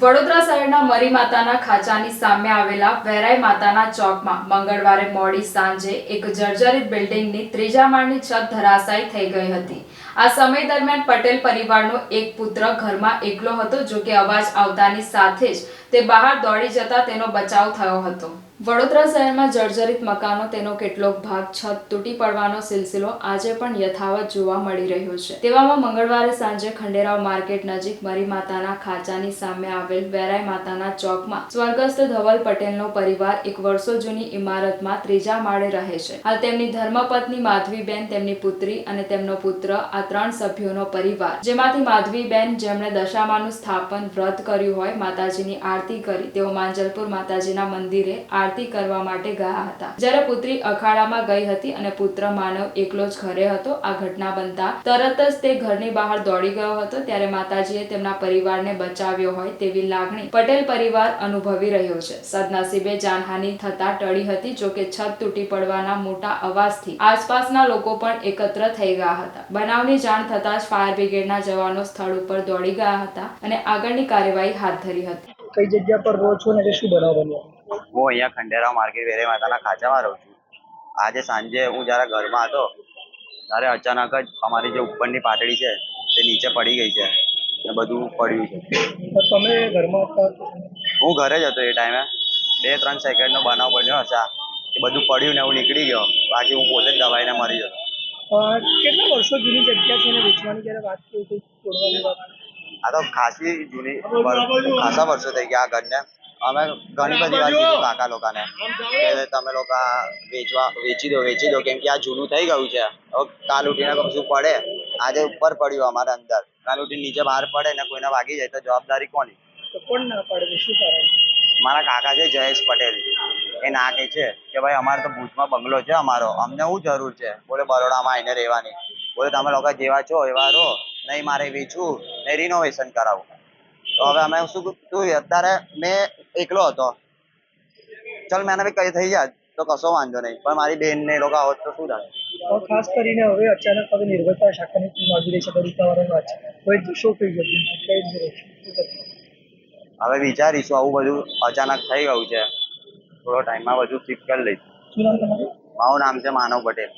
વડોદરા શહેરના મરી માતાના ખાંચાની સામે આવેલા વેરાઈ માતાના ચોકમાં મંગળવારે મોડી સાંજે એક જર્જરિત બિલ્ડિંગની ત્રીજા માળની છત ધરાશાયી થઈ ગઈ હતી. આ સમય દરમિયાન પટેલ પરિવારનો એક પુત્ર ઘરમાં એકલો હતો, જો કે અવાજ આવતાની સાથે જ તે બહાર દોડી જતા તેનો બચાવ થયો હતો. વડોદરા શહેરમાં જર્જરિત મકાનો, તેનો કેટલોક ભાગ છત તૂટી પડવાનો સિલસિલો આજે પણ યથાવત જોવા મળી રહ્યો છે. તેવામાં મંગળવારે સાંજે ખંડેરાવ માર્કેટ નજીક મરી માતાના ખાંચાની સામે આવેલ વેરાય માતાના ચોકમાં સ્વર્ગસ્થ ધવલ પટેલનો પરિવાર એક વર્ષો જૂની ઇમારતમાં ત્રીજા માળે રહે છે. હાલ તેમની ધર્મપત્ની માધવીબેન, તેમની પુત્રી અને તેમનો પુત્ર, આ ત્રણ સભ્યોનો પરિવાર. જેમાંથી માધવીબેન જેમણે દશામાનું સ્થાપન વ્રત કર્યું હોય, માતાજીની આરતી કરી. તેઓ માંજલપુર માતાજીના મંદિરે આરતી કરવા માટે ગયા હતા. જ્યારે પુત્રી અખાડામાં ગઈ હતી અને પુત્ર માનવ એકલો જ ઘરે હતો, આ ઘટના બનતા તરત જ તે ઘરની બહાર દોડી ગયો હતો. ત્યારે માતાજીએ તેમના પરિવારને બચાવ્યો હોય તેવી લાગણી પટેલ પરિવાર અનુભવી રહ્યો છે. સદનસીબે જાનહાની થતા ટળી હતી, જો કે છત તૂટી પડવાના મોટા અવાજથી આસપાસના લોકો પણ એકત્ર થઈ ગયા હતા. બનાવની જાણ થતાં જ ફાયર બ્રિગેડના જવાનો સ્થળ ઉપર દોડી ગયા હતા અને આગળની કાર્યવાહી હાથ ધરી હતી. કઈ જગ્યા પર રહો છો ને શું બનાવ હું અહીંયા ખંડેરાવ માર્કેટ વેરે માતાના ખાંચામાં રહું છું. આજે સાંજે હું જ્યારે ઘરમાં હતો ત્યારે અચાનક જ અમારી જે ઉપરની પાટડી છે તે નીચે પડી ગઈ છે ને બધું પડ્યું છે. તમે ઘરમાં હું ઘરે જ હતો એ ટાઈમે. બે ત્રણ સેકન્ડનો બનાવ બન્યો હશે. કે બધું પડ્યું ને હું નીકળી ગયો. બાકી હું પોતે જ દબાઈને મરી જતો કેટલા વર્ષો જૂની જગ્યા છે ને વેચવાની? જ્યારે વાત કરી હતી આ તો ખાસી જૂની ખાસા વર્ષો થઈ ગયા આ ઘરને. અમે ઘણી બધી વાર કીધું કાકા લોકોને કે તમે લોકો વેચવા વેચી દો વેચી દો કેમ કે આ જૂનું થઈ ગયું છે. હવે કાલ ઉઠીને કશું પડે? આજે ઉપર પડ્યું અમારે અંદર. કાલ ઉઠીને નીચે બહાર પડે ને કોઈને વાગી જાય તો જવાબદારી કોની? કોણ ના પડે? શું કારણ? મારા કાકા છે જયેશ પટેલ. એ ના કે છે કે ભાઈ અમારે તો ભુજમાં બંગલો છે અમારો. અમને શું જરૂર છે? બોલે બરોડામાં આવીને રહેવાની. બોલે તમે લોકો જેવા છો એવા રહો. નહીં મારે વેચવું નહીં રિનોવેશન કરાવવું તો હવે અમે શું તું અત્યારે મેં એકલો હતો. ચલ મેં બી કઈ થઈ જાય. તો કશો વાંધો નહીં. પણ મારી બેન ને લોકો આવત તો શું થાય? ખાસ કરીને હવે અચાનક હવે નિર્ભરતા શાખાની ટીમ આવી રહી છે બરીકાવાળાની વાત છે હવે શું થઈ જતું કઈ? હવે વિચારીશું આવું બધું અચાનક થઈ ગયું છે. થોડો ટાઈમમાં બધું શિફ્ટ કરી લઈશું. મારું નામ છે માનવ પટેલ.